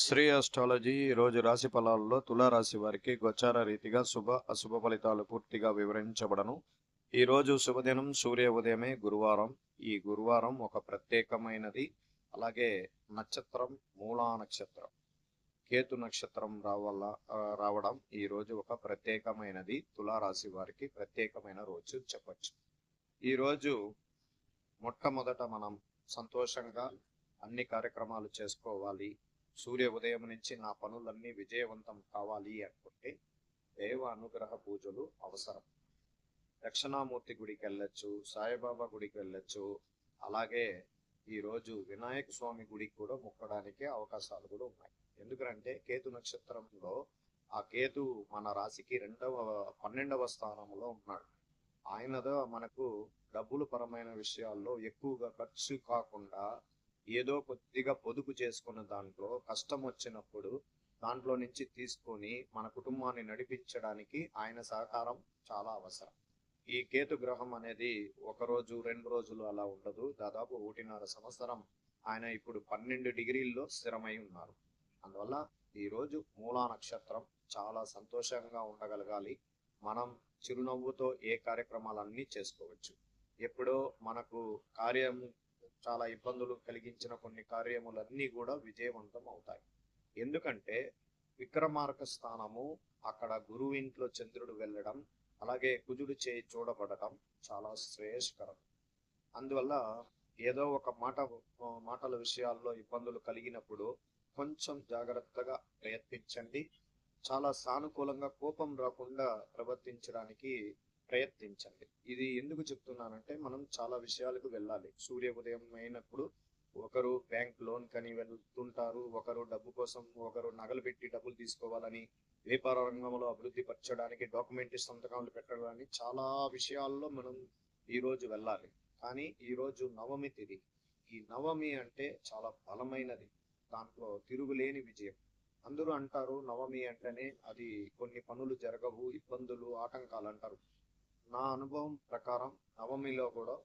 Shri astrology రోజు రాశి ఫలాల్లో తులారాశి వారికి గోచార రీతిగా శుభ అశుభ ఫలితాలు పూర్తిగా వివరించబడను. ఈరోజు శుభదినం సూర్య ఉదయమే గురువారం. ఈ గురువారం ఒక ప్రత్యేకమైనది. అలాగే నక్షత్రం మూలా నక్షత్రం కేతు నక్షత్రం రావాల రావడం ఈ రోజు ఒక ప్రత్యేకమైనది. తులారాశి వారికి ప్రత్యేకమైన రోజు చెప్పచ్చు. ఈ రోజు మొట్టమొదట మనం సంతోషంగా అన్ని కార్యక్రమాలు చేసుకోవాలి. సూర్య ఉదయం నుంచి నా పనులన్నీ విజయవంతం కావాలి అనుకుంటే దేవ అనుగ్రహ పూజలు అవసరం. దక్షిణామూర్తి గుడికి వెళ్ళొచ్చు సాయిబాబా గుడికి వెళ్ళొచ్చు. అలాగే ఈరోజు వినాయక స్వామి గుడికి కూడా మొక్కడానికి అవకాశాలు కూడా ఉన్నాయి. ఎందుకంటే కేతు నక్షత్రంలో ఆ కేతు మన రాశికి రెండవ పన్నెండవ స్థానంలో ఉన్నాడు. ఆయనదో మనకు డబ్బులు పరమైన విషయాల్లో ఎక్కువగా ఖర్చు కాకుండా ఏదో కొద్దిగా పొదుపు చేసుకున్న దాంట్లో కష్టం వచ్చినప్పుడు దాంట్లో నుంచి తీసుకొని మన కుటుంబాన్ని నడిపించడానికి ఆయన సహకారం చాలా అవసరం. ఈ కేతు గ్రహం అనేది ఒక రోజు రెండు రోజులు అలా ఉండదు. దాదాపు ఒకటిన్నర సంవత్సరం ఆయన ఇప్పుడు పన్నెండు డిగ్రీల్లో స్థిరమై ఉన్నారు. అందువల్ల ఈరోజు మూలా నక్షత్రం చాలా సంతోషంగా ఉండగలగాలి. మనం చిరునవ్వుతో ఏ కార్యక్రమాలన్నీ చేసుకోవచ్చు. ఎప్పుడో మనకు కార్యం చాలా ఇబ్బందులు కలిగించిన కొన్ని కార్యములన్నీ కూడా విజయవంతం అవుతాయి. ఎందుకంటే విక్రమార్క స్థానము అక్కడ గురువు ఇంట్లో చంద్రుడు వెళ్ళడం అలాగే కుజుడు చేయి చూడబడటం చాలా శ్రేయస్కరం. అందువల్ల ఏదో ఒక మాట మాటల విషయాల్లో ఇబ్బందులు కలిగినప్పుడు కొంచెం జాగ్రత్తగా ప్రయత్నించండి. చాలా సానుకూలంగా కోపం రాకుండా ప్రవర్తించడానికి ప్రయత్నించండి ఇది ఎందుకు చెప్తున్నానంటే మనం చాలా విషయాలకు వెళ్ళాలి. సూర్య ఉదయం అయినప్పుడు ఒకరు బ్యాంక్ లోన్ కని వెళ్తుంటారు ఒకరు డబ్బు కోసం ఒకరు నగలు పెట్టి డబ్బులు తీసుకోవాలని వ్యాపార రంగంలో అభివృద్ధి పరచడానికి డాక్యుమెంట్ సంతకాలు పెట్టడానికి చాలా విషయాల్లో మనం ఈరోజు వెళ్ళాలి. కానీ ఈరోజు నవమి తిది. ఈ నవమి అంటే చాలా బలమైనది. దాంట్లో తిరుగులేని విజయం. అందరూ అంటారు నవమి అంటేనే అది కొన్ని పనులు జరగవు ఇబ్బందులు ఆటంకాలు అంటారు. నా అనుభవం ప్రకారం నవమిలో కూడా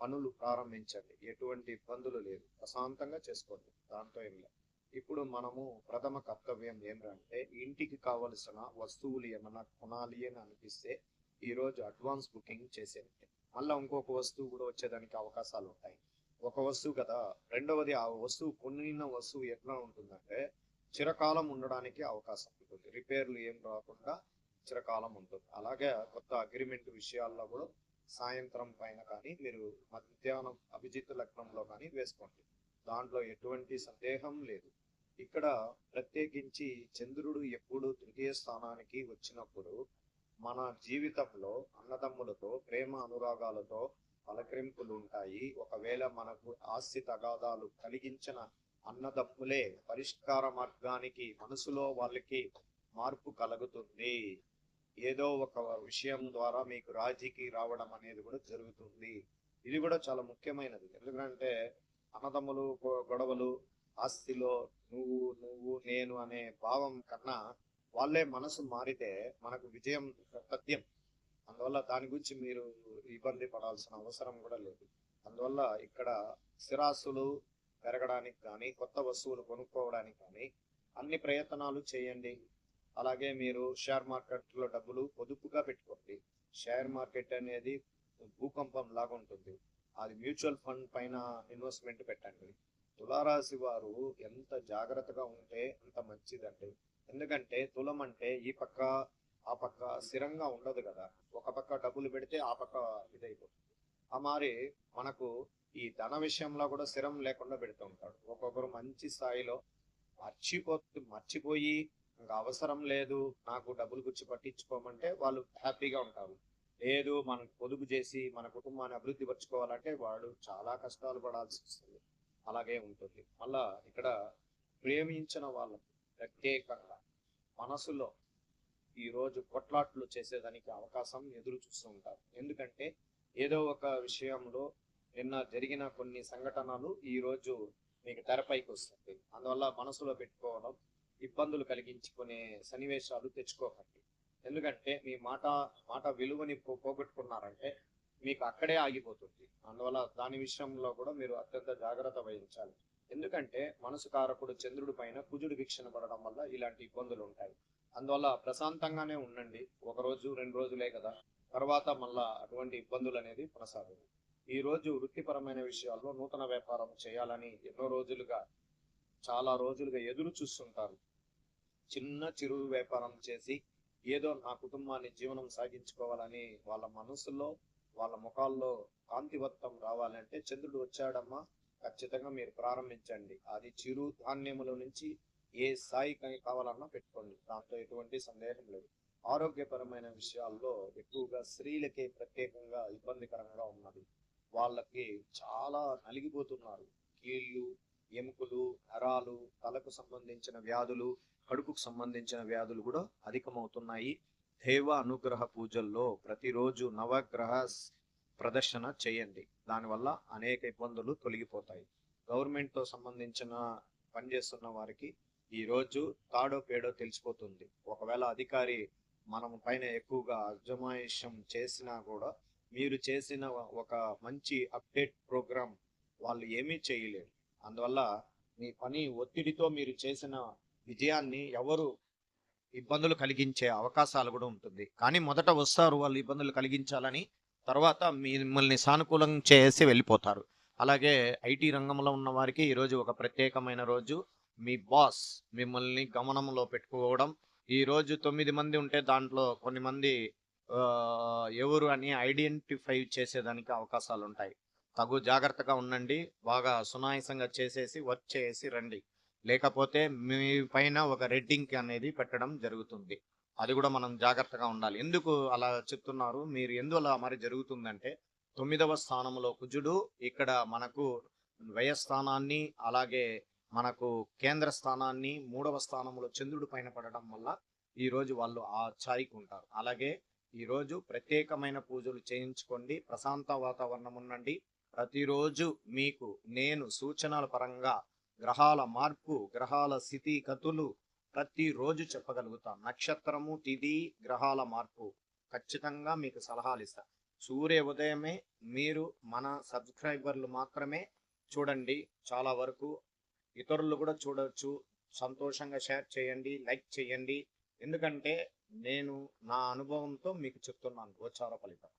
పనులు ప్రారంభించండి. ఎటువంటి ఇబ్బందులు లేదు. ప్రశాంతంగా చేసుకోండి. దాంతో ఏం లేదు. ఇప్పుడు మనము ప్రథమ కర్తవ్యం ఏమిటంటే ఇంటికి కావలసిన వస్తువులు ఏమైనా కొనాలి అని అనిపిస్తే ఈరోజు అడ్వాన్స్ బుకింగ్ చేసేయండి. మళ్ళీ ఇంకొక వస్తువు కూడా వచ్చేదానికి అవకాశాలు ఉంటాయి. ఒక వస్తువు కదా రెండవది ఆ వస్తువు కొనిన వస్తువు ఎట్లా ఉంటుందంటే చిరకాలం ఉండడానికి అవకాశం ఉంటుంది. రిపేర్లు ఏం రాకుండా చిరకాలం ఉంటుంది. అలాగే కొత్త అగ్రిమెంట్ విషయాల్లో కూడా సాయంత్రం పైన కానీ మీరు మధ్యాహ్నం అభిజిత్ లగ్నంలో కానీ వేసుకోండి. దాంట్లో ఎటువంటి సందేహం లేదు. ఇక్కడ ప్రత్యేకించి చంద్రుడు ఎప్పుడు తృతీయ స్థానానికి వచ్చినప్పుడు మన జీవితంలో అన్నదమ్ములతో ప్రేమ అనురాగాలతో పలకరింపులు ఉంటాయి. ఒకవేళ మనకు ఆస్తి తగాదాలు కలిగించిన అన్నదమ్ములే పరిష్కార మార్గానికి మనసులో వాళ్ళకి మార్పు కలుగుతుంది. ఏదో ఒక విషయం ద్వారా మీకు రాజీకి రావడం అనేది కూడా జరుగుతుంది. ఇది కూడా చాలా ముఖ్యమైనది. ఎందుకంటే అన్నదమ్ములు గొ- గొడవలు ఆస్తిలో నువ్వు నువ్వు నేను అనే భావం కన్నా వాళ్ళే మనసు మారితే మనకు విజయం తథ్యం అందువల్ల దాని గురించి మీరు ఇబ్బంది పడాల్సిన అవసరం కూడా లేదు. అందువల్ల ఇక్కడ స్థిరాస్తులు పెరగడానికి కానీ కొత్త వస్తువులు కొనుక్కోవడానికి కానీ అన్ని ప్రయత్నాలు చేయండి. అలాగే మీరు షేర్ మార్కెట్లో డబ్బులు పొదుపుగా పెట్టుకోండి. షేర్ మార్కెట్ అనేది భూకంపం లాగా ఉంటుంది. అది మ్యూచువల్ ఫండ్ పైన ఇన్వెస్ట్మెంట్ పెట్టండి. తులారాశి వారు ఎంత జాగ్రత్తగా ఉంటే అంత మంచిదండి. ఎందుకంటే తులం అంటే ఈ పక్క ఆ పక్క స్థిరంగా ఉండదు కదా. ఒక పక్క డబ్బులు పెడితే ఆ పక్క ఇదైపోతుంది. ఆ మరి మనకు ఈ ధన విషయంలో కూడా స్థిరం లేకుండా పెడుతూ ఉంటాడు. ఒక్కొక్కరు మంచి స్థాయిలో మర్చిపో మర్చిపోయి ఇంకా అవసరం లేదు నాకు డబ్బులు గురించి పట్టించుకోమంటే వాళ్ళు హ్యాపీగా ఉంటారు. లేదు మనం పొదుపు చేసి మన కుటుంబాన్ని అభివృద్ధి పరచుకోవాలంటే వాడు చాలా కష్టాలు పడాల్సి వస్తుంది. అలాగే ఉంటుంది. మళ్ళా ఇక్కడ ప్రేమించిన వాళ్ళకు ప్రత్యేకంగా మనసులో ఈ రోజు కొట్లాట్లు చేసేదానికి అవకాశం ఎదురు చూస్తూ ఉంటారు ఎందుకంటే ఏదో ఒక విషయంలో నిన్న జరిగిన కొన్ని సంఘటనలు ఈ రోజు మీకు తెరపైకి వస్తుంది అందువల్ల మనసులో పెట్టుకోవడం ఇబ్బందులు కలిగించుకునే సన్నివేశాలు తెచ్చుకోకండి. ఎందుకంటే మీ మాట మాట విలువని పోగొట్టుకున్నారంటే మీకు అక్కడే ఆగిపోతుంది. అందువల్ల దాని విషయంలో కూడా మీరు అత్యంత జాగ్రత్త వహించాలి. ఎందుకంటే మనసు కారకుడు చంద్రుడి పైన కుజుడు వీక్షణ పడడం వల్ల ఇలాంటి ఇబ్బందులు ఉంటాయి. అందువల్ల ప్రశాంతంగానే ఉండండి. ఒక రోజు రెండు రోజులే కదా. తర్వాత మళ్ళా అటువంటి ఇబ్బందులు అనేది కొనసాగదు ఈ రోజు వృత్తిపరమైన విషయాల్లో నూతన వ్యాపారం చేయాలని ఎన్నో రోజులుగా చాలా రోజులుగా ఎదురు చూస్తుంటారు. చిన్న చిరు వ్యాపారం చేసి ఏదో నా కుటుంబాన్ని జీవనం సాగించుకోవాలని వాళ్ళ మనసులో వాళ్ళ ముఖాల్లో కాంతివత్తం రావాలంటే చంద్రుడు వచ్చాడమ్మా. ఖచ్చితంగా మీరు ప్రారంభించండి. అది చిరు ధాన్యముల నుంచి ఏ స్థాయి కావాలన్నా పెట్టుకోండి. దాంతో ఎటువంటి సందేహం లేదు. ఆరోగ్యపరమైన విషయాల్లో ఎక్కువగా స్త్రీలకే ప్రత్యేకంగా ఇబ్బందికరంగా ఉన్నది. వాళ్ళకి చాలా నలిగిపోతున్నారు. కీళ్ళు ఎముకలు నరాలు తలకు సంబంధించిన వ్యాధులు కడుపుకు సంబంధించిన వ్యాధులు కూడా అధికమవుతున్నాయి. దేవ అనుగ్రహ పూజల్లో ప్రతిరోజు నవగ్రహ ప్రదర్శన చేయండి. దానివల్ల అనేక ఇబ్బందులు తొలగిపోతాయి. గవర్నమెంట్తో సంబంధించిన పనిచేస్తున్న వారికి ఈ రోజు తాడో పేడో తెలిసిపోతుంది. ఒకవేళ అధికారి మనం పైన ఎక్కువగా అజమాయిషం చేసినా కూడా మీరు చేసిన ఒక మంచి అప్డేట్ ప్రోగ్రామ్ వాళ్ళు ఏమీ చేయలేరు. అందువల్ల మీ పని ఒత్తిడితో మీరు చేసిన విజయాన్ని ఎవరు ఇబ్బందులు కలిగించే అవకాశాలు కూడా ఉంటుంది. కానీ మొదట వస్తారు వాళ్ళు ఇబ్బందులు కలిగించాలని తర్వాత మిమ్మల్ని సానుకూలం చేసి వెళ్ళిపోతారు. అలాగే ఐటీ రంగంలో ఉన్న వారికి ఈరోజు ఒక ప్రత్యేకమైన రోజు. మీ బాస్ మిమ్మల్ని గమనంలో పెట్టుకోవడం. ఈరోజు తొమ్మిది మంది ఉంటే దాంట్లో కొన్ని మంది ఎవరు అని ఐడెంటిఫై చేసేదానికి అవకాశాలు ఉంటాయి. తగు జాగ్రత్తగా ఉండండి. బాగా సునాయసంగా చేసేసి వర్క్ చేసి రండి. లేకపోతే మీ పైన ఒక రెడ్డింగ్ అనేది పెట్టడం జరుగుతుంది. అది కూడా మనం జాగ్రత్తగా ఉండాలి. ఎందుకు అలా చెప్తున్నారు? మీరు ఎందువల్ల మరి జరుగుతుందంటే తొమ్మిదవ స్థానంలో కుజుడు ఇక్కడ మనకు వ్యయస్థానాన్ని అలాగే మనకు కేంద్ర స్థానాన్ని మూడవ స్థానంలో చంద్రుడు పైన పడడం వల్ల ఈరోజు వాళ్ళు ఆ ఛాయికి ఉంటారు అలాగే ఈరోజు ప్రత్యేకమైన పూజలు చేయించుకోండి. ప్రశాంత వాతావరణం ఉండండి. ప్రతిరోజు మీకు నేను సూచనల పరంగా గ్రహాల మార్పు గ్రహాల స్థితి గతులు ప్రతిరోజు చెప్పగలుగుతాను నక్షత్రము తిది గ్రహాల మార్పు. ఖచ్చితంగా మీకు సలహాలు ఇస్తా. సూర్య ఉదయమే మీరు మన సబ్స్క్రైబర్లు మాత్రమే చూడండి. చాలా వరకు ఇతరులు కూడా చూడవచ్చు సంతోషంగా షేర్ చేయండి లైక్ చేయండి. ఎందుకంటే నేను నా అనుభవంతో మీకు చెప్తున్నాను గోచార ఫలితం.